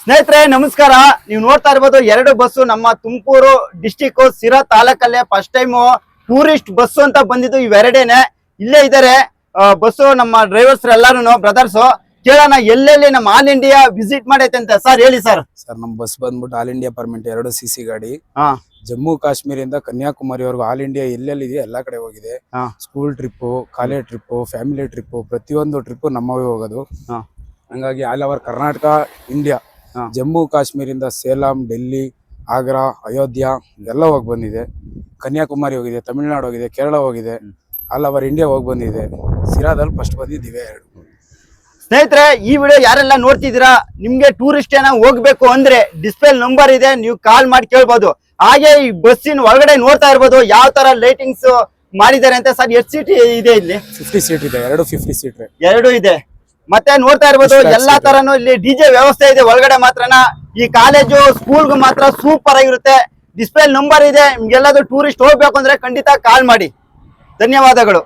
ಸ್ನೇಹಿತರೆ ನಮಸ್ಕಾರ. ನೀವು ನೋಡ್ತಾ ಇರ್ಬೋದು ಎರಡು ಬಸ್ಸು ನಮ್ಮ ತುಮಕೂರು ಡಿಸ್ಟಿಕ್ ಸಿರಾ ತಾಲೂಕಲ್ಲೇ ಫಸ್ಟ್ ಟೈಮ್ ಟೂರಿಸ್ಟ್ ಬಸ್ಸು ಅಂತ ಬಂದಿದ್ದು ಇವೆರಡೇನೆ ಇಲ್ಲೇ ಇದ್ದಾರೆ ಬಸ್ಸು ನಮ್ಮ ಡ್ರೈವರ್ಸ್ ಎಲ್ಲಾರು ಬ್ರದರ್ಸ್ ಕೇಳೋಣ ಎಲ್ಲೆಲ್ಲಿ ನಮ್ಮ ಆಲ್ ಇಂಡಿಯಾ ವಿಸಿಟ್ ಮಾಡೈತೆ ಅಂತ. ಸರ್ ಹೇಳಿ ಸರ್ ಸರ್ ನಮ್ ಬಸ್ ಬಂದ್ಬಿಟ್ಟು ಆಲ್ ಇಂಡಿಯಾ ಪರ್ಮಿಟ್ ಎರಡು ಸಿ ಸಿ ಗಾಡಿ. ಹಾ. ಜಮ್ಮು ಕಾಶ್ಮೀರಿಂದ ಕನ್ಯಾಕುಮಾರಿವರೆಗೂ ಆಲ್ ಇಂಡಿಯಾ ಎಲ್ಲೆಲ್ಲಿ ಇದೆ ಎಲ್ಲಾ ಕಡೆ ಹೋಗಿದೆ. School trip college trip family trip ಪ್ರತಿಯೊಂದು ಟ್ರಿಪ್ ನಮ್ಮವೇ ಹೋಗೋದು. ಹಾ. ಹಂಗಾಗಿ all over Karnataka India. Jammu ಕಾಶ್ಮೀರಿಂದ Salem Delhi Agra Ayodhya ಎಲ್ಲ ಹೋಗಿ ಬಂದಿದೆ. ಕನ್ಯಾಕುಮಾರಿ ಹೋಗಿದೆ ತಮಿಳ್ನಾಡು ಹೋಗಿದೆ ಕೇರಳ ಹೋಗಿದೆ. ಆಲ್ ಓವರ್ ಇಂಡಿಯಾ ಹೋಗಿ ಬಂದಿದೆ. ಸಿರಾದಲ್ಲಿ ಫಸ್ಟ್ ಬಂದಿದ್ದೀವಿ ಎರಡು. ಸ್ನೇಹಿತರೆ ಈ ವಿಡಿಯೋ ಯಾರೆಲ್ಲ ನೋಡ್ತಿದ್ದೀರಾ ನಿಮ್ಗೆ ಟೂರಿಸ್ಟ್ ಏನ ಹೋಗ್ಬೇಕು ಅಂದ್ರೆ ಡಿಸ್ಪ್ಲೇ ನಂಬರ್ ಇದೆ ನೀವು ಕಾಲ್ ಮಾಡಿ ಕೇಳ್ಬೋದು. ಹಾಗೆ ಈ ಬಸ್ಸಿನ ಒಳಗಡೆ ನೋಡ್ತಾ ಇರ್ಬೋದು ಯಾವ ತರ ಲೈಟಿಂಗ್ಸ್ ಮಾಡಿದ್ದಾರೆ ಅಂತ. ಸರ್ ಎಷ್ಟು ಸೀಟ್ ಇದೆ ಇಲ್ಲಿ? ಫಿಫ್ಟಿ ಸೀಟ್ ಇದೆ ಎರಡು ಫಿಫ್ಟಿ ಸೀಟ್ ಎರಡು ಇದೆ. ಮತ್ತೆ ನೋಡ್ತಾ ಇರ್ಬೋದು ಎಲ್ಲಾ. ತರನು ಇಲ್ಲಿ ಡಿಜೆ ವ್ಯವಸ್ಥೆ ಇದೆ ಒಳಗಡೆ ಮಾತ್ರನ. ಈ ಕಾಲೇಜು ಸ್ಕೂಲ್ಗೂ ಮಾತ್ರ ಸೂಪರ್ ಆಗಿರುತ್ತೆ. ಡಿಸ್ಪ್ಲೇ ನಂಬರ್ ಇದೆ ನಿಮ್ಗೆಲ್ಲಾದ್ರೂ ಟೂರಿಸ್ಟ್ ಹೋಗ್ಬೇಕು ಅಂದ್ರೆ ಖಂಡಿತ ಕಾಲ್ ಮಾಡಿ. ಧನ್ಯವಾದಗಳು.